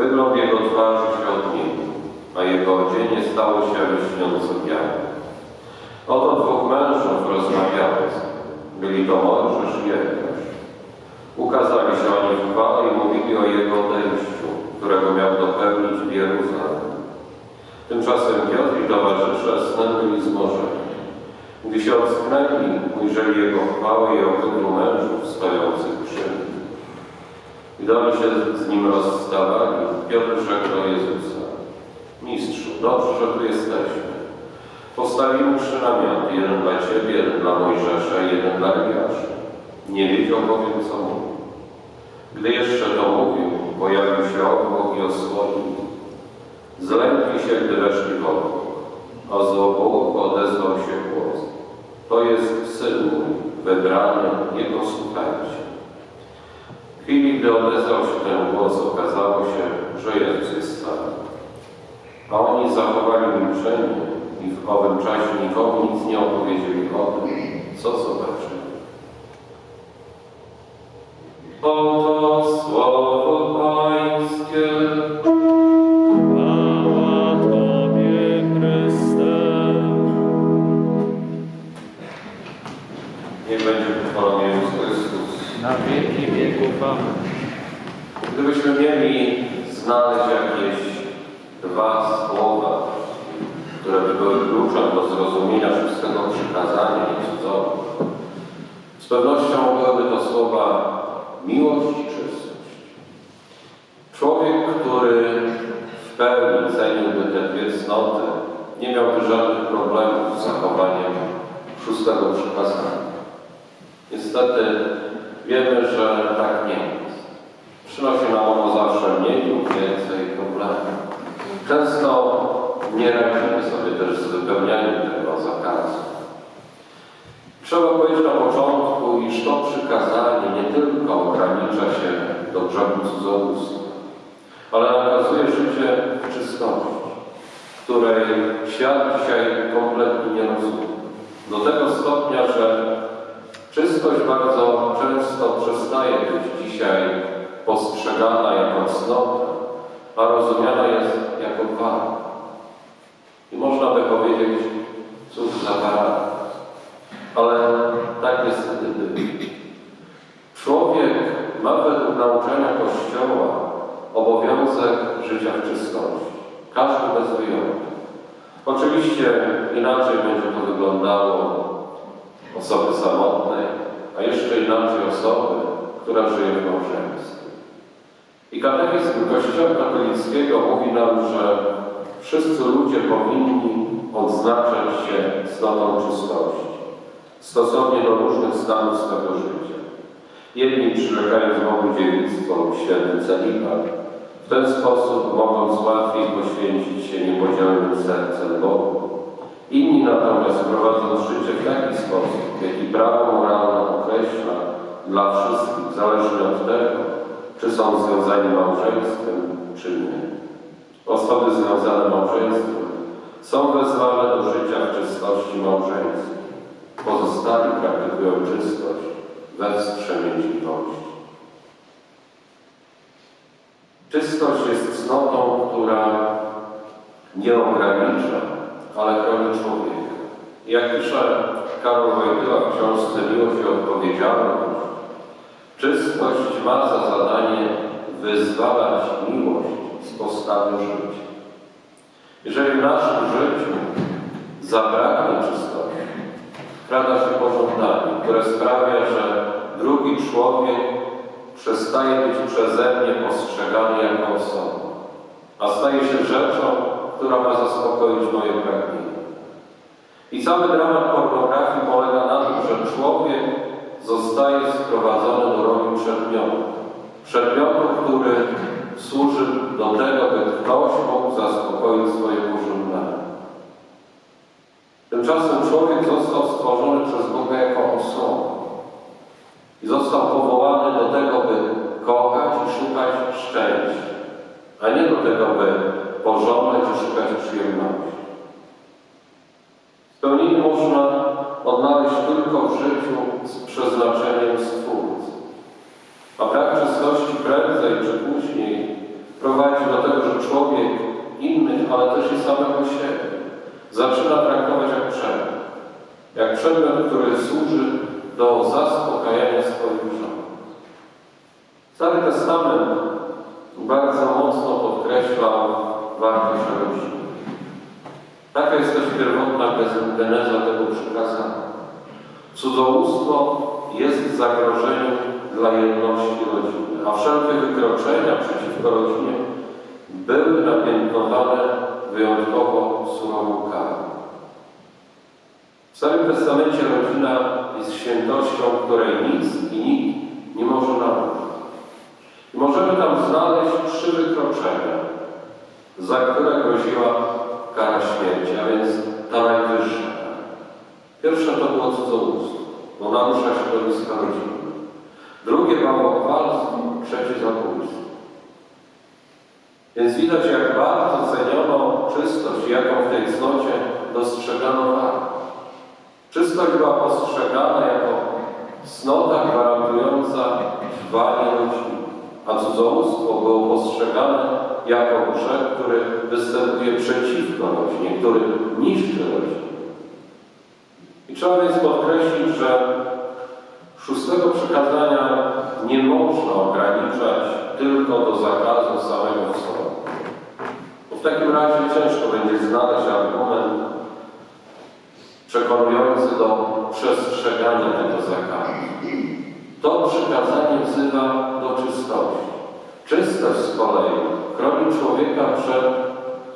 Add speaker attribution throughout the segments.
Speaker 1: wygląd jego twarzy się odmienił, a jego odzienie stało się lśniąco białe. Oto dwóch mężów nim. Byli to Mojżesz i Eliasz. Ukazali się oni w chwale i mówili o jego odejściu, którego miał dopełnić w Jeruzalem. Tymczasem Piotr i towarzysze snem byli zmorzeni. Gdy się ocknęli, ujrzeli jego chwałę i obu mężów stojących przy nim. Gdy się z nim rozstawali, Piotr rzekł do Jezusa, Mistrzu, dobrze, że tu jesteśmy. Postawimy trzy namioty, jeden dla Ciebie, jeden dla Mojżesza jeden dla Eliasza. Nie wiedział bowiem, co mówi. Gdy jeszcze to mówił, pojawił się obłok i osłonił. Zlękli się, gdy weszli w obłok, a z obłoku odezwał się głos. To jest Syn mój, wybrany, Jego słuchajcie. W chwili, gdy odezwał się ten głos, okazało się, że Jezus jest sam. A oni zachowali milczenie i w owym czasie nikomu nic nie opowiedzieli o tym, co zobaczyli. Oto słowo Pańskie.
Speaker 2: Chwała Tobie, Chryste.
Speaker 1: Niech będzie pochwalony Jezus Chrystus.
Speaker 2: Na wieki wieków. Amen.
Speaker 1: Gdybyśmy mieli znaleźć jakieś dwa słowa, które by były kluczem do zrozumienia wszystkiego przykazania i cudzego, z pewnością byłyby to słowa miłość i czystość. Człowiek, który w pełni ceniłby te dwie cnoty, nie miałby żadnych problemów z zachowaniem szóstego przykazania. Niestety wiemy, że tak nie jest. Przynosi nam ono zawsze mniej lub więcej problemów. Często nie radzimy sobie też z wypełnianiem tego zakazu. Trzeba powiedzieć na początku, iż to przykazanie nie tylko ogranicza się do grzechu cudzołóstwa, ale nakazuje życie w czystości, której świat dzisiaj kompletnie nie rozumie. Do tego stopnia, że czystość bardzo często przestaje być dzisiaj postrzegana jako cnota, a rozumiana jest jako wada. I można by powiedzieć, cóż za paradoks. Ale tak niestety bywa. Człowiek ma według nauczania Kościoła obowiązek życia w czystości. Każdy bez wyjątku. Oczywiście inaczej będzie to wyglądało osoby samotnej, a jeszcze inaczej osoby, która żyje w małżeństwie. I katechizm Kościoła katolickiego mówi nam, że wszyscy ludzie powinni odznaczać się cnotą czystości stosownie do różnych stanów swego życia. Jedni przylegając Bogu dziewictwo lub święty celibat, w ten sposób mogąc łatwiej poświęcić się niepodzielonym sercem Bogu. Inni natomiast prowadząc życie w taki sposób, jaki prawo moralne określa dla wszystkich, zależnie od tego, czy są związani małżeństwem, czy nie. Osoby związane małżeństwem są wezwane do życia w czystości małżeństwa. Pozostali praktykują czystość we wstrzemięźliwości. Czystość jest cnotą, która nie ogranicza, ale chroni człowieka. Jak pisze Karol Wojtyła w książce Miłość i Odpowiedzialność, czystość ma za zadanie wyzwalać miłość z postawy życia. Jeżeli w naszym życiu zabraknie czystości, wkrada się pożądanie, które sprawia, że drugi człowiek przestaje być przeze mnie postrzegany jako osoba, a staje się rzeczą, która ma zaspokoić moje pragnienie. I cały dramat pornografii polega na tym, że człowiek zostaje sprowadzony do roli przedmiotu. Przedmiotu, który służy do tego, by ktoś mógł zaspokoić swoje pożądanie. Tymczasem człowiek został stworzony przez Boga jako osobę i został powołany do tego, by kochać i szukać szczęścia, a nie do tego, by pożądać i szukać przyjemności. Spełnienie można odnaleźć tylko w życiu z przeznaczeniem Stwórcy. A brak czystości prędzej czy później prowadzi do tego, że człowiek innych, ale też i samego siebie zaczyna traktować jak przedmiot. Jak przedmiot, który służy do zaspokajania swoich żądań. Stary Testament bardzo mocno podkreślał wartość rodziny. Taka jest też pierwotna geneza tego przykazania. Cudzołóstwo jest zagrożeniem dla jedności rodziny, a wszelkie wykroczenia przeciwko rodzinie były napiętnowane wyjątkowo surową karą. Starym Testamencie rodzina jest świętością, której nic i nikt nie może naruszyć. I możemy tam znaleźć trzy wykroczenia, za które groziła kara śmierci, a więc ta najwyższa. Pierwsze to było cudzołóstwo, bo narusza środowiska rodziny. Drugie bałwochwalstwo, trzecie zabójstwo. Więc widać, jak bardzo ceniono czystość, jaką w tej cnocie dostrzegano wartość. Czystość była postrzegana jako cnota gwarantująca trwanie rodziny, a cudzołóstwo było postrzegane jako grzech, który występuje przeciwko rodzinie, który niszczy rodzinę. I trzeba więc podkreślić, że szóstego przykazania nie można ograniczać tylko do zakazu samego w sobie. Bo w takim razie ciężko będzie znaleźć argument przekonujący do przestrzegania tego zakazu. To przykazanie wzywa do czystości. Czystość z kolei chroni człowieka przed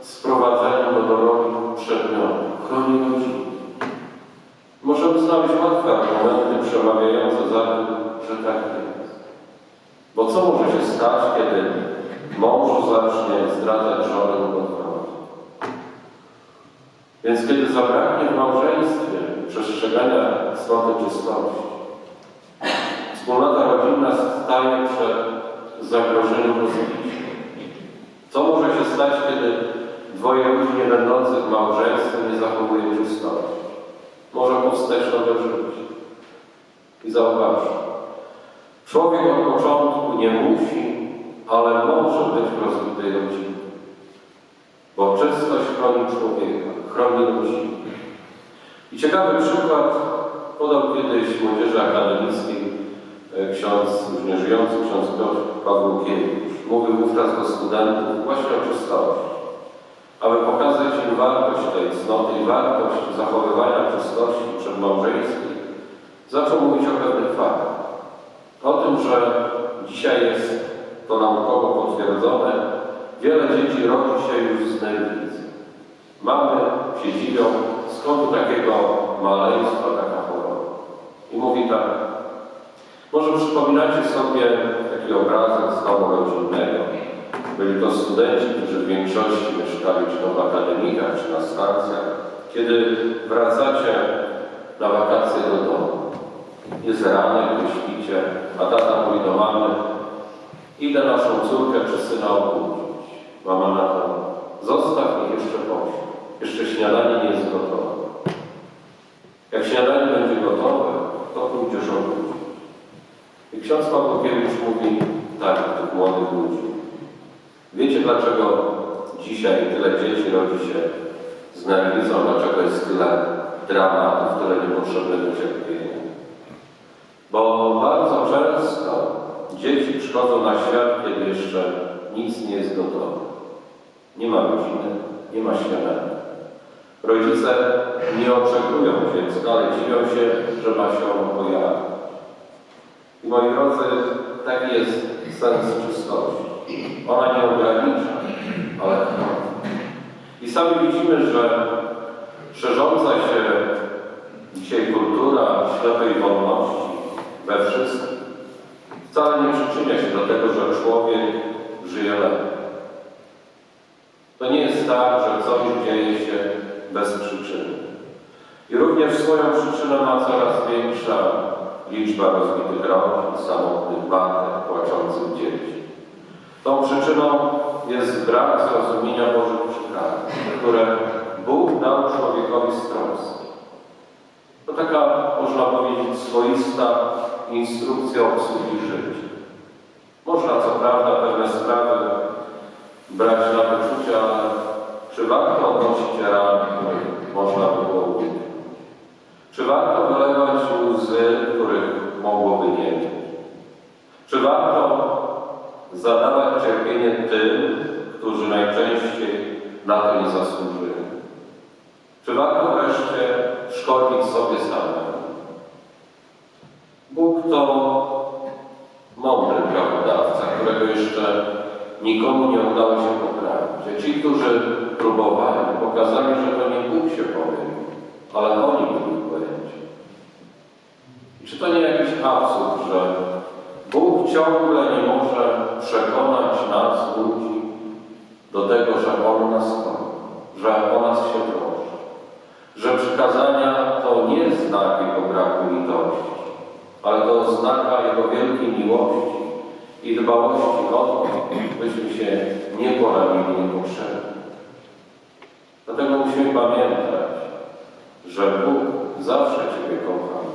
Speaker 1: sprowadzeniem do dorobi przedmiotu, chroni rodzinę. Możemy znaleźć łatwe argumenty przemawiające za tym, że tak jest. Bo co może się stać, kiedy mąż zacznie zdradzać żonę? Więc kiedy zabraknie w małżeństwie przestrzegania cnoty czystości, wspólnota rodzinna staje przed zagrożeniem rozbicia. Co może się stać, kiedy dwoje ludzi nie będących małżeństwem nie zachowuje czystości? Może powstać nowe życie. I zauważ, człowiek od początku nie musi, ale może być rozbitej rodzinie. Bo czystość chroni człowieka, chroni ludzi. I ciekawy przykład podał kiedyś młodzieży akademickiej ksiądz, już nie żyjący ksiądz Piotr Pawłukiewicz. Mówił wówczas do studentów właśnie o czystości. Aby pokazać im wartość tej cnoty i wartość zachowywania czystości przedmałżeńskiej, zaczął mówić o pewnych faktach. O tym, że dzisiaj jest to naukowo potwierdzone, wiele dzieci rodzi się już z nerwicy. Mamy się dziwią, skąd takiego maleństwa taka choroba. I mówi tak, może przypominacie sobie taki obrazek z domu rodzinnego. Byli to studenci, którzy w większości mieszkali czy to w akademikach, czy na stacjach. Kiedy wracacie na wakacje do domu, jest ranek, wy śpicie, a tata mówi do mamy, idę naszą córkę czy syna obudzić. Mama na to, zostaw ich jeszcze pośle. Jeszcze śniadanie nie jest gotowe. Jak śniadanie będzie gotowe, to pójdziesz obudzić. I ksiądz Pawłokiewicz mówi tak do młodych ludzi. Wiecie dlaczego dzisiaj tyle dzieci rodzi się z nerwicą, dlaczego jest tyle dramatów, tyle niepotrzebnego cierpienia? Bo bardzo często dzieci przychodzą na świat, kiedy jeszcze nic nie jest gotowe. Nie ma rodziny, nie ma śniadania. Rodzice nie oczekują dziecka, ale dziwią się, że ma się ono pojawić. I moi drodzy, taki jest sens czystości. Ona nie ogranicza, ale. I sami widzimy, że szerząca się dzisiaj kultura ślepej wolności we wszystkim wcale nie przyczynia się do tego, że człowiek żyje lepiej. Tak, że coś dzieje się bez przyczyny. I również swoją przyczynę ma coraz większa liczba rozbitych rodzin, samotnych matek, płaczących dzieci. Tą przyczyną jest brak zrozumienia Bożych przykazań, które Bóg dał człowiekowi z troski. To taka, można powiedzieć, swoista instrukcja obsługi życia. Można co prawda pewne sprawy brać na wyczucie, ale czy warto odnosić rany, których można by było uniknąć? Czy warto wylewać łzy, których mogłoby nie być? Czy warto zadawać cierpienie tym, którzy najczęściej na to nie zasłużyli? Czy warto wreszcie szkodzić sobie samemu? Bóg to mądry prawodawca, którego jeszcze nikomu nie udało się poprawić. A ci, którzy próbowali, pokazali, że to nie Bóg się pomylił, ale oni byli błędzie. I czy to nie jakiś absurd, że Bóg ciągle nie może przekonać nas, ludzi, do tego, że On nas kocha, że o nas się troszczy, że przykazania to nie znak Jego braku litości, ale to oznaka Jego wielkiej miłości i dbałości o to, byśmy się nie poranili niepotrzebnie. Dlatego musimy pamiętać, że Bóg zawsze Ciebie kocha